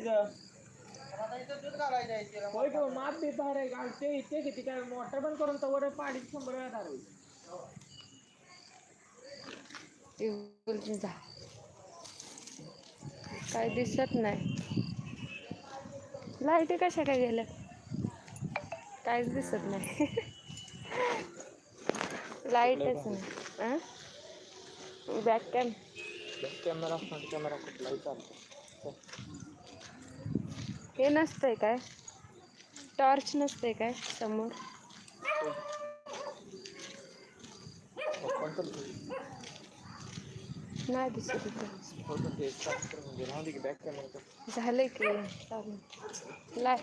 तिथं. होय माप बी बाहेर आहे का ते इथे किती काय मोटर बंद करून तर वर पाणी शंभर वेळा धारावी. बोलते जा. काय दिसत नाही. लाईटी कशा काय गेल्या? काहीच दिसत नाही. लाईटच नाही. Back cam camera front camera कुठलाही चालतो. हे नसतंय काय? टॉर्च नसतंय काय समोर? पण करतो नाही दिसत इथं. होतं ते start कर म्हणजे राहू दे की बॅक कॅमेरा झालंय की चालेल. लाय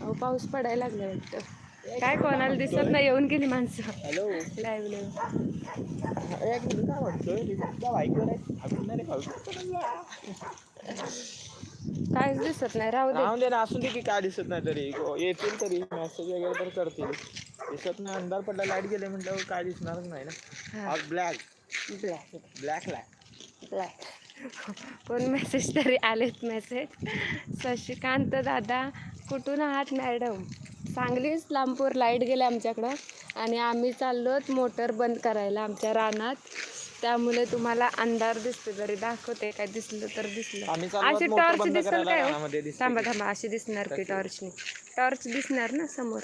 अहो पाऊस पडायला लागला वाटतं काय कोणाला दिसत नाही येऊन गेली माणसं हॅलो लाईव्ह लाईव्ह काय वाटतं काहीच दिसत नाही राहू दे. राहून दे ना असून दे की काय दिसत नाही तरी. गो- येतील तरी मेसेज वगैरे तर करतील. दिसत नाही अंधार पडला लाइट गेले म्हटल्यावर काय दिसणारच नाही ना. हा. आज black black black light black पण मेसेज तरी आलेत मेसेज शशिकांत दादा कुठून आहात मॅडम सांगली इस्लामपूर लाइट गेले आमच्याकडं. आणि आम्ही चाललोत मोटर बंद करायला आमच्या रानात. त्यामुळे तुम्हाला अंधार दिसतो जरी दाखवते काय दिसलं तर दिसलं. चाललो अशी टॉर्च दिसेल काय हो? थांबा थांबा अशी दिसणार की टॉर्चनी टॉर्च दिसणार ना समोर?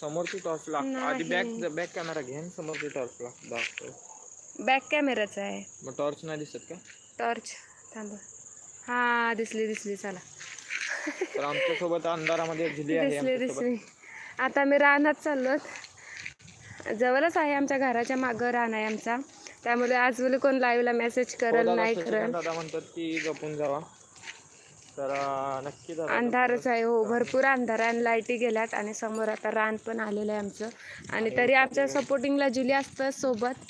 समोरची टॉर्च आधी बॅक बॅक कॅमेरा घे आणि समोरची टॉर्च लाग दाखव. बॅक कॅमेराचा आहे. मग टॉर्च नाही दिसत का? टॉर्च थांबा. हा दिसली दिसली चला. तर आमच्यासोबत अंधारामध्ये दिसली आमच्यासोबत. दिसली. आता मी रानात चाललोत. जवळच आहे आमच्या घराच्या मागं रान आहे आमचा. त्यामुळे आज बोले कोण लाईव्हला मेसेज हो करल नाही करल. दादा म्हणतात की जपून जावा. तर नक्की अंधारच आहे. हो भरपूर अंधार आणि लाईटी गेल्यात आणि समोर आता रान पण आलेलं आहे आमचं. आणि तरी आमच्या सपोर्टिंगला जुली असतं सोबत.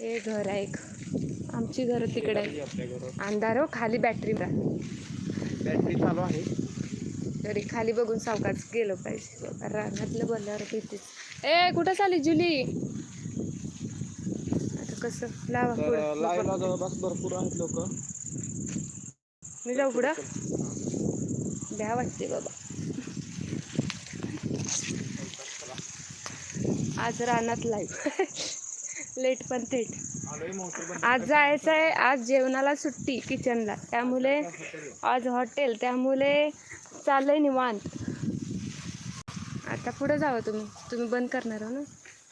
हे घर आहे एक. आमची घर तिकडे आहे अंधार हो खाली बॅटरी बॅटरी चालू आहे. तरी खाली बघून सावकाश गेलो पाहिजे. बाबा रानातलं बोलल्यावर भीतीच. ए कुठं चालली जुली? आता कसं? लावा तर पुढं. लाईव्हला जवळपास भरपूर आहेत लोक. मी जाऊ पुढं? भ्या वाटते बाबा. आज रानात लाईव्ह लेट पण थेट. आलोय मोटर बंद आज जायचं आहे आज जेवणाला सुट्टी किचनला त्यामुळे आज हॉटेल त्यामुळे चाललंय निवांत. आता पुढं जावं तुम्ही. तुम्ही बंद करणार हो ना?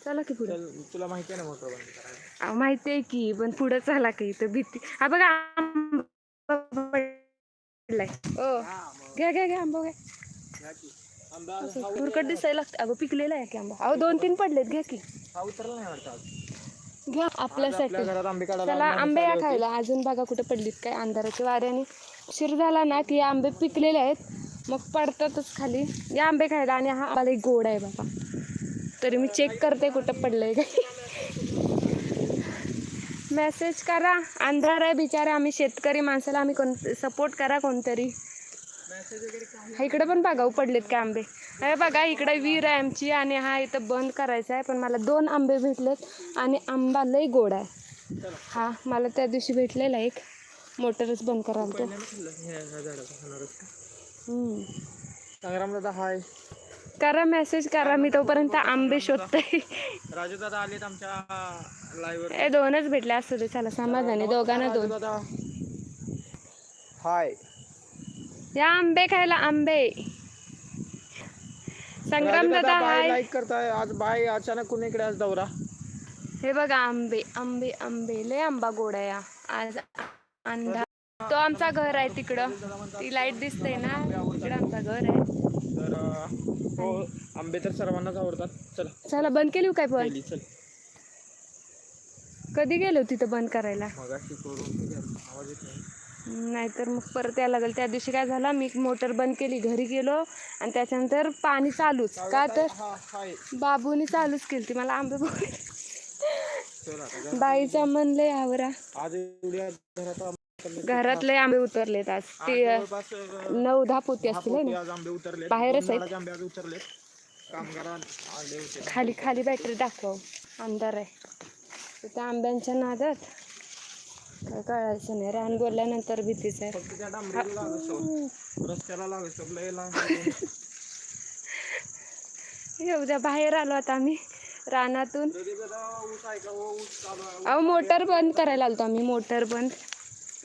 चला की पुढं. तुला माहिती आहे ना मोटर बंद करायला. माहिती आहे की पण पुढं चला की तर भीती. हा बघा आंबा पडलाय. ओ घ्या घ्या घ्या आंबा घ्या. तुरकट दिसायला लागतं. अगं पिकलेला आहे की आंबा. अहो दोन तीन पडलेत घ्या की. घ्या आपल्यासाठी आपल्या घरात आंबे या. खायला. अजून बघा कुठे पडलीत काय अंधाराच्या वाऱ्याने शिर झाला ना की आंबे पिकलेले आहेत. मग पडतातच खाली. या आंबे खायला आणि हा आंबा लई गोड आहे बाबा. तरी मी चेक करते कुठं पडलंय काही मेसेज करा. अंधार आहे बिचारा. आम्ही शेतकरी माणसाला आम्ही कोण सपोर्ट करा कोणतरी. इकडे पण बघा हो, पडलेत का आंबे. अरे बघा इकडे विहीर आहे आमची आणि हा इथं बंद करायचा आहे पण मला दोन आंबे भेटलेत आणि आंबा लई गोड आहे. हा मला त्या दिवशी भेटलेला एक. मोटरच बंद करायला ह्या- करा मेसेज करा. मी तोपर्यंत आंबे शोधते. राजू दादा आलेत आमच्या लाईव्ह हे दोनच भेटले असू दे. चला समाधानी. दोघांना राजू दोन दादा. हाय या आंबे खायला आंबे. संग्राम दादा हाय लाईक करताय. आज बाय अचानक कुणीकडे आज दौरा? हे बघा आंबे आंबे आंबे. लय आंबा गोड आहे हा. आज अंधा आमचा घर आहे तिकडं. ती लाइट दिसते ना तिकडं आमचा घर आहे. तर अं, हो आंबे तर सर्वांनाच आवडतात. चला. चला बंद केली हो काय पण? गेली चल. कधी गेलो तिथं बंद करायला? मगाशी करून आवाज येत नाही. नाहीतर मग परत यायला लागेल. त्या दिवशी काय झालं मी मोटर बंद केली घरी गेलो आणि त्याच्यानंतर पाणी चालूच. का तर हा हाय. बाबूनी चालूच केली ती मला आंबे बघ चल आता जा. बाईचा आज एवढ्या घरात आंबे घरातले आंबे उतरलेत आज. ते जवळपास नऊ दहा पोती असतील है पोती ना? आज आंबे उतरले बाहेरच आहेत. आंबे आज उतरले कामगार आले होते खाली खाली बॅटरी दाखव. अंधार आहे. त्या आंब्यांच्या नादात. काय कळायचं नाही. रान बोलल्यानंतर भीतीच आहे फक्त त्या डांबरीला लागत रस्त्याला लागत लय लांब हे उद्या बाहेर आलो आता आम्ही. रानातून. कधी कदा ऊस आहे का? ऊस चालू आहे. अहो मोटर बंद करायला आलतो आम्ही. मोटर बंद.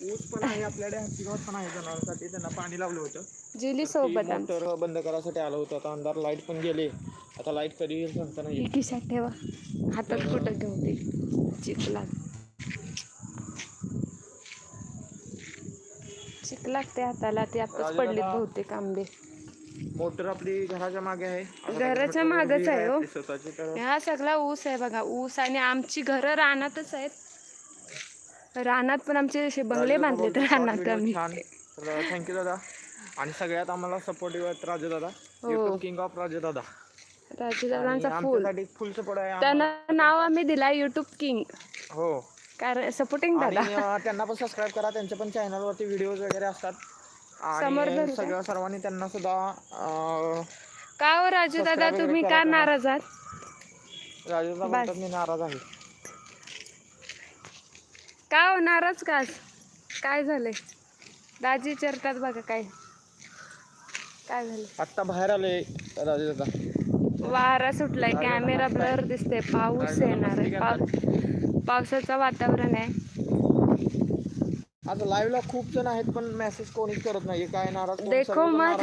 ऊस पण आहे आपल्याकडे हत्तीगाव पण आहे जनावरांसाठी. त्यांना पाणी लावलं होतं. जुली सोबत मोटर बंद करायसाठी आलं होतं. आता अंधार लाइट पण गेले. आता लाइट कधी येईल सांगता नाही खिशात ठेवा. हातात कुठं घेऊ ते? चिखलात. चिक लागते हाताला. ते आताच पडले बहुतेक आंबे. मोटर आपली घराच्या मागे आहे. घराच्या मागच आहे हो. हा सगळा ऊस आहे बघा. ऊस आणि आमची घरं रानातच आहेत. रानात पण आमचे असे बंगले बांधले तर रानात आम्ही. छान. थँक्यू दादा. आणि सगळ्यात आम्हाला सपोर्टिव्ह आहेत राजू दादा हो. किंग ऑफ राजू दादा राजूदादांचा फुल. आमच्यासाठी फुल सपोर्ट आहे त्यांना नाव आम्ही दिला युट्यूब किंग हो. कारण सपोर्टिंग दादा. त्यांना पण सबस्क्राईब करा. त्यांच्या पण चॅनलवरती व्हिडिओज वगैरे असतात. आणि? सगळ्या सर्वांनी त्यांना सुद्धा का हो राजू दादा तुम्ही का. नाराज आहात? राजू दादा मी नाराज आहे. का हो नाराज का? काय झालंय? दाजी विचारतात बघा काय. काय झालं आत्ता बाहेर आले राजू दादा. वारा सुटलाय कॅमेरा ब्लर दिसते पाऊस येणार आहे. पाव पावसाचं वातावरण आहे. आता लाईव्हला खूप जण आहेत पण मेसेज कोणीच करत नाही काय नाराज? देखो मत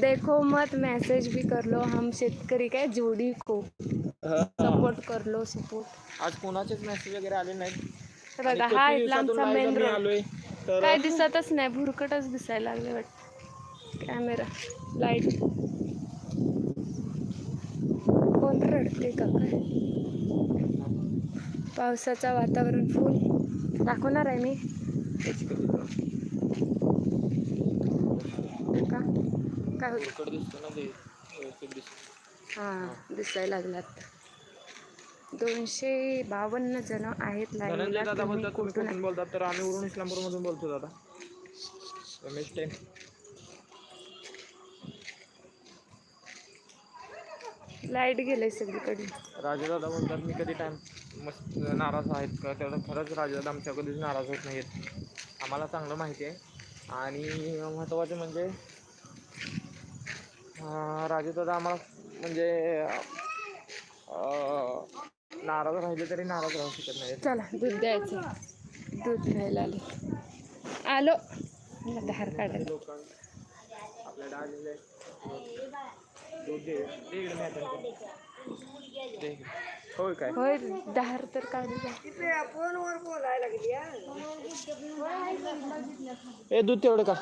देखो मत मैसेज भी कर लो. हम शेतकरी काय? जोडी को सपोर्ट कर लो सपोर्ट आज कोणाचेच मेसेज वगैरे आले नाहीत. बघा हा इथला आमचा मेन रोड आलोय तर काय दिसतच नाही भुरकटच दिसायला लागले वाटत. कॅमेरा लाइट कोण रडते का काय? पावसाचं वातावरण फुल दाखवणार आहे मी. का? काय होत? इकडं दिसतं ना ते व्यवस्थित दिसतं. हा दिसायला लागलात. दोनशे बावन्न जण आहेत धनंजय दादा बोलतात तुम्ही कुठून बोलतात? तर आम्ही उरून इस्लामपूर मधून बोलतो दादा. रमेश टेन. लाइट गेलंय सगळीकडे. राजू दादा बोलतात मी कधी टाइम मस्त नाराज आहेत का? तेवढं खरंच राजू दादा आमच्या कधीच नाराज होत नाहीत आम्हाला चांगलं माहिती आहे. आणि महत्त्वाचं म्हणजे अं, राजू दादा आम्हाला म्हणजे अं, नाराज राहिले तरी नाराज राहू शकत नाही. चला दूध द्यायचं. दूध घ्यायला आले. आलो. धार काढायला. दूध दे. होय काय? होय धार तर काढू द्या ए दूध तेवढं का?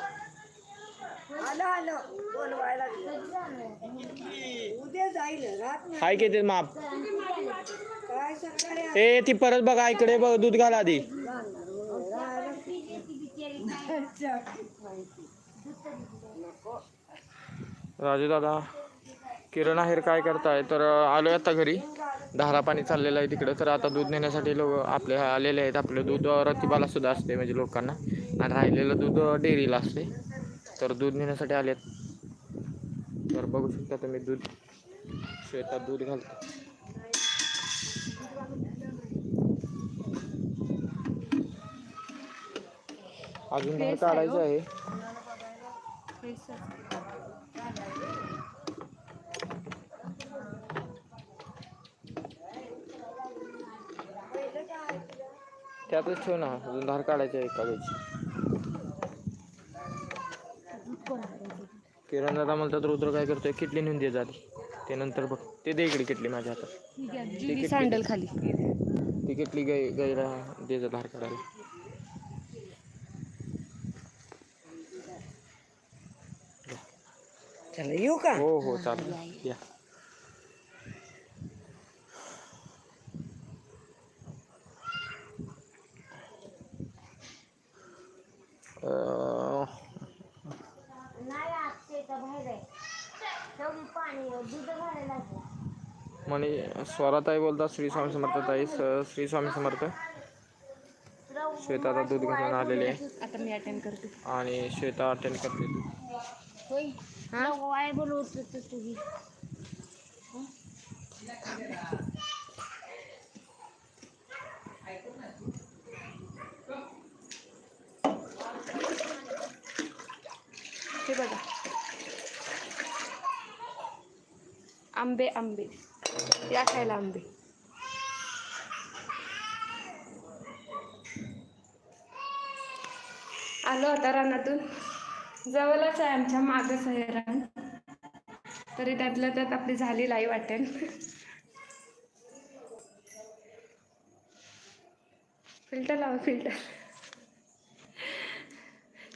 हाय किती माप. ए ती परत बघा इकडे बघ दूध घाला आधी. राजू दादा किरण आहेर काय करताय? तर आलो आता घरी. धारा पाणी चाललेलं आहे तिकडं. तर आता दूध नेण्यासाठी लोक आपले आलेले आहेत. आपलं दूध रतिबाला सुद्धा असते म्हणजे लोकांना. आणि राहिलेलं दूध डेअरीला असते. तर दूध नेण्यासाठी आले तर बघू शकता तुम्ही दूध. शेतात दूध घालतो. अजून धार काढायचं आहे? त्यातच ठेव ना अजून धार काढायची आहे वेळची किरण दादा म्हणतात रुद्र काय करतोय? किटली नेऊन दे झाली ते नंतर बघ. ते दे इकडे किटली माझ्या हातात. जुली सँडल खाली. ती किटली गाय गायला दे जा धार काढायला. चला येऊ का? हो हो चालेल. या. स्वराताई बोलतात श्री स्वामी समर्थ ताई श्री स्वामी समर्थ. श्वेता आता दूध घेऊन आलेली आहे. अटेंड करते. आणि श्वेता अटेंड करते. बोलवत आंबे आंबे. या खायला आंबे. आलो आता रानातून. जवळच आहे आमच्या मागच आहे रान. तरी त्यातल्या त्यात आपली झाली लाई वाटेल. फिल्टर लावा फिल्टर.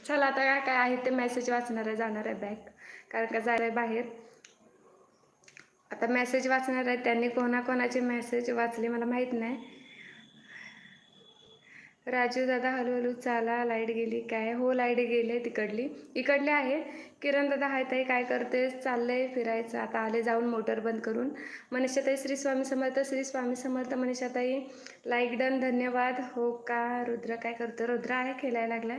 चला आता काय काय आहे ते मेसेज वाचणार आहे जाणार आहे बॅग कारण का जायला आहे बाहेर. आता मेसेज वाचणार आहे. त्यांनी कोणाकोणाचे मेसेज वाचले मला माहीत नाही. राजू दादा हळूहळू चाला लाइट गेली. काय? हो लाइट गेले तिकडली. इकडली आहे. किरण दादा हाय ताई काय करते चाललंय फिरायचं. आता आले जाऊन मोटर बंद करून. मनीषाताई श्री स्वामी समर्थ श्री स्वामी समर्थ मनीषाताई. लाईक डन धन्यवाद. हो का? रुद्र काय करतो? रुद्र आहे खेळायला लागलाय.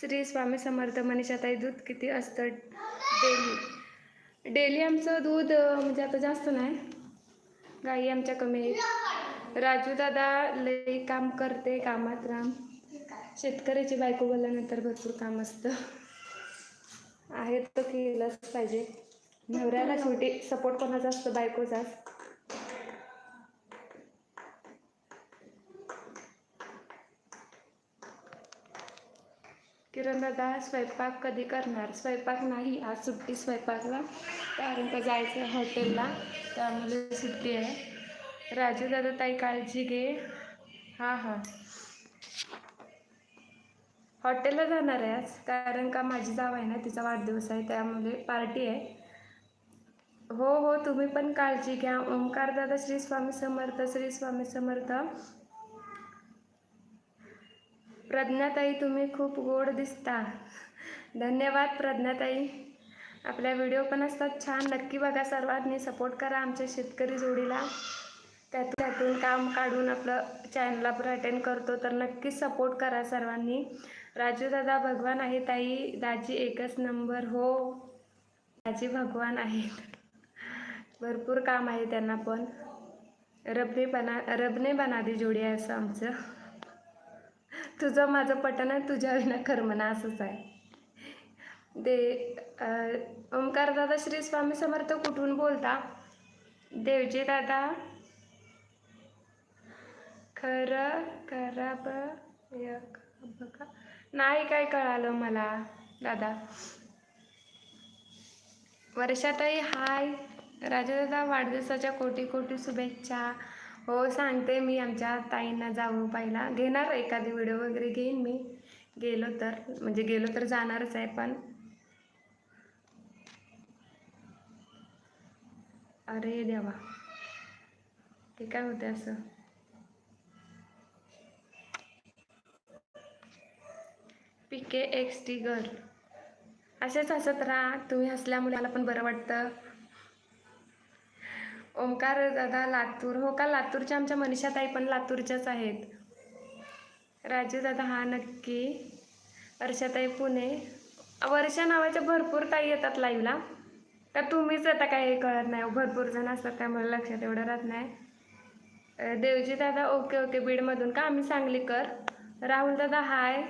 श्री स्वामी समर्थ मनीषाताई दूध किती असतं? डेली. डेली आमचं दूध म्हणजे आता जास्त नाही. गाई आमच्या कमी आहेत. राजू दादा लई काम करते कामात राम. शेतकऱ्याची बायको बोलल्यानंतर भरपूर काम असतं. आहे तर केलंच पाहिजे. नवऱ्याला शेवटी सपोर्ट कोणाचा असतो? बायकोचाच. किरणदादा स्वयंपाक कधी करणार? स्वयंपाक नाही आज सुट्टी स्वयंपाकला. कारण का जायचं आहे हॉटेलला. त्यामुळे सुट्टी आहे. राजू दादा ताई काळजी घे. हां हां. हॉटेलला जाणार आहे आज कारण का माझी जाव आहे ना तिचा वाढदिवस आहे त्यामुळे पार्टी आहे. हो हो तुम्ही पण काळजी घ्या. ओंकार दादा श्री स्वामी समर्थ श्री स्वामी समर्थ. प्रज्ञाताई तुम्ही खूप गोड दिसता. धन्यवाद प्रज्ञाताई. आपल्या व्हिडिओ पण असतात छान. नक्की बघा सर्वांनी सपोर्ट करा आमच्या शेतकरी जोडीला. त्यातून त्यातून काम काढून आपलं चॅनल पण अटेंड करतो तर नक्कीच सपोर्ट करा सर्वांनी. राजू दादा भगवान आहे ताई. दाजी एकच नंबर हो. दाजी भगवान आहेत. भरपूर काम आहे त्यांना पण. रबने बना रबने बनादी जोडी आहे असं आमचं. तुझं माझं पटन आहे तुझ्या विना कर्मना असंच आहे. दे ओंकार दादा श्री स्वामी समर्थ कुठून बोलता? देवजी दादा. खरं करा ब बघा नाही काय कळालं मला दादा. वर्षाताई हाय. राजा दादा वाढदिवसाच्या कोटी कोटी शुभेच्छा. हो सांगते मी आमच्या ताईंना जाऊ पाहिला. घेणार एखादी व्हिडिओ वगैरे घेईन मी. गेलो तर म्हणजे गेलो तर जाणारच आहे पण. अरे देवा. ते काय होते असं? पिके एक्स टी गर्ल असेच हसत राहा. तुम्ही हसल्यामुळे मला पण बरं वाटतं. ओंकार दादा लातूर. हो का लातूरच्या आमच्या मनीषाताई पण लातूरच्याच आहेत. राजू दादा हा नक्की. वर्षाताई पुणे. वर्षा नावाच्या भरपूर ताई येतात लाईव्हला का तुम्हीच आता काही कळत नाही. भरपूर जण असतात त्यामुळे लक्षात एवढं राहत नाही. देवजी दादा ओके ओके बीडमधून का? आम्ही सांगलीकर. राहुल दादा हाय.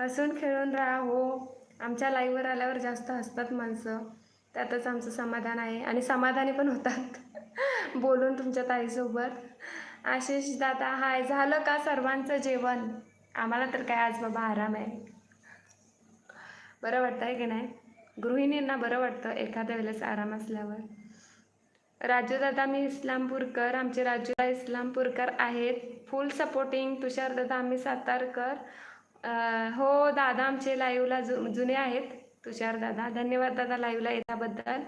हसून खेळून राहा हो. आमच्या लाईव्हवर आल्यावर जास्त हसतात माणसं. त्यातच आमचं समाधान आहे. आणि समाधानी पण होतात. बोलून तुमच्या ताईसोबत. आशिष दादा हाय झालं का सर्वांचं जेवण? आम्हाला तर काय आज बाबा आराम आहे. बरं वाटतं आहे की नाही? गृहिणींना बरं वाटतं एखाद्या वेळेस आराम असल्यावर. राजू दादा मी इस्लामपूरकर. आमचे राजूला इस्लामपूरकर आहेत. फुल सपोर्टिंग तुषार दादा आम्ही सातारकर. हो दादा आमचे लाईव्हला जु जुने आहेत. तुषार दादा धन्यवाद दादा लाईव्हला येण्याबद्दल.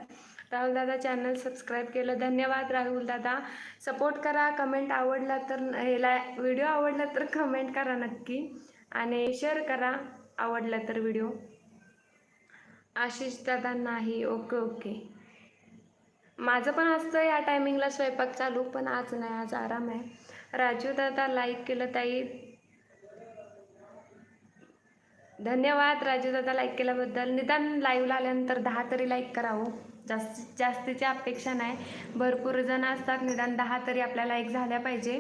राहुल दादा चॅनल सबस्क्राईब केलं. धन्यवाद राहुल दादा. सपोर्ट करा कमेंट आवडला तर ह्याला व्हिडिओ आवडला तर कमेंट करा नक्की. आणि शेअर करा आवडला तर व्हिडिओ आशिष दादा नाही. ओके ओके माझं पण असतं या टायमिंगला स्वयंपाक चालू पण आज नाही. आज आराम आहे. राजू दादा लाईक केलं ताई. धन्यवाद राजू दादा लाईक केल्याबद्दल. निदान लाईव्हला आल्यानंतर दहा तरी लाईक करावं हो. जास्तीत जास्तीची अपेक्षा नाही. भरपूर जण असतात निदान दहा तरी आपल्या लाईक झाल्या पाहिजे.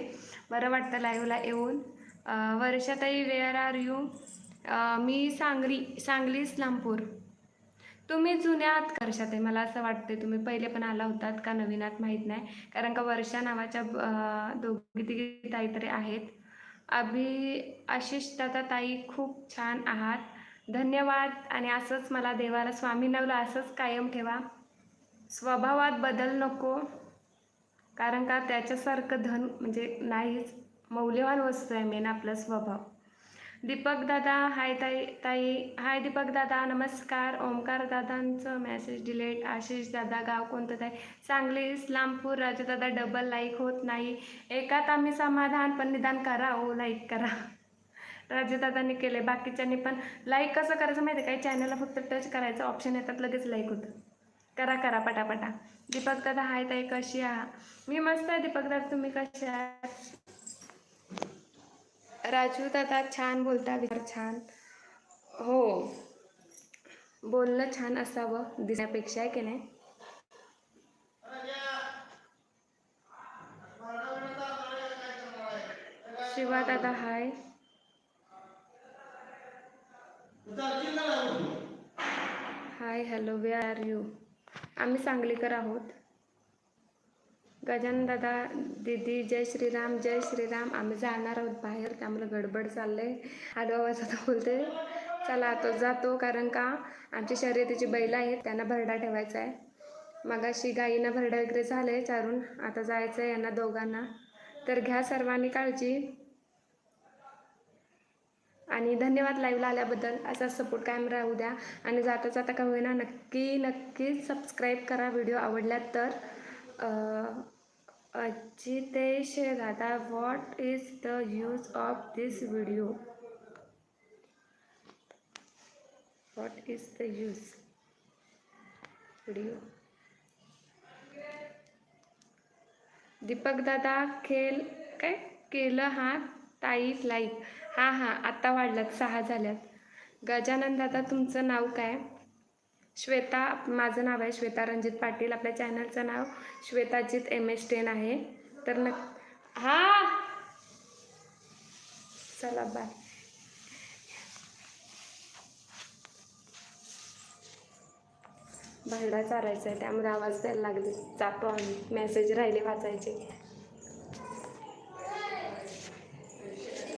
बरं वाटतं लाईव्हला येऊन. वर्षाताई वेअर आर यू मी सांगली सांगली इस्लामपूर. तुम्ही जुन्या जुन्यात वर्षात आहे मला असं वाटते तुम्ही पहिले पण आला होतात का नवीनात माहीत नाही. कारण का वर्षा नावाच्या दोघी तिघी ताई तरी आहेत. अभि आशिष दादा ताई खूप छान आहात. धन्यवाद. आणि असंच मला देवाला स्वामी नवला असंच कायम ठेवा. स्वभावात बदल नको कारण का त्याच्यासारखं धन म्हणजे नाहीच. मौल्यवान वस्तू आहे मेन आपला स्वभाव. दीपक दादा हाय ताई ताई. हाय दीपक दादा नमस्कार. ओमकार दादांचं मॅसेज डिलेट आशिष दादा गाव कोणतं ताई? सांगली इस्लामपूर. राजदादा डबल लाईक होत नाही. एकात आम्ही समाधान पण निदान करा हो, ओ लाईक करा. राजदादांनी केले बाकीच्यांनी पण. लाईक कसं करायचं माहिती आहे काय चॅनलला फक्त टच करायचं. ऑप्शन येतात लगेच लाईक होतं. करा करा पटापटा. दीपक दादा हाय ताई कशी आहात? मी मस्त आहे दीपक दादा तुम्ही कसे आहात? राजू दादा छान बोलता विचार छान. हो. बोलणं छान असावं दिसण्यापेक्षा आहे की नाही? शिवा दादा hi. Hi hello where are you आम्ही सांगलीकर आहोत. गजानन दादा दीदी जय श्रीराम जय श्रीराम. आम्ही जाणार आहोत बाहेर त्यामुळे गडबड चाललंय. आडवा आवाज बोलते चला आता जातो कारण का आमची शर्यतीची बैलं आहेत त्यांना भरडा ठेवायचा आहे मगाशी गाईंना भरडा वगैरे झाले चारून. आता जायचं आहे यांना दोघांना. तर घ्या सर्वांनी काळजी. आणि धन्यवाद लाईव्हला आल्याबद्दल. असा सपोर्ट कायम राहू द्या. आणि जाता जाता का होईना नक्की नक्की सबस्क्राईब करा. व्हिडिओ आवडल्यात तर अजितेश दादा what is the use of this video what is the use video Deepak दादा खेल काय? केलं हा? ताई लाईक हां हां आत्ता वाढल्यात सहा झाल्यात. गजानन दादा तुमचं नाव काय? श्वेता माझं नाव आहे श्वेता रणजित पाटील. आपल्या चॅनलचं नाव श्वेताजित एम एस टेन आहे. तर न हां! चला बाय भांडा चारायचा आहे त्यामुळे आवाज द्यायला लागले. जातो आम्ही. मेसेज राहिले वाचायचे.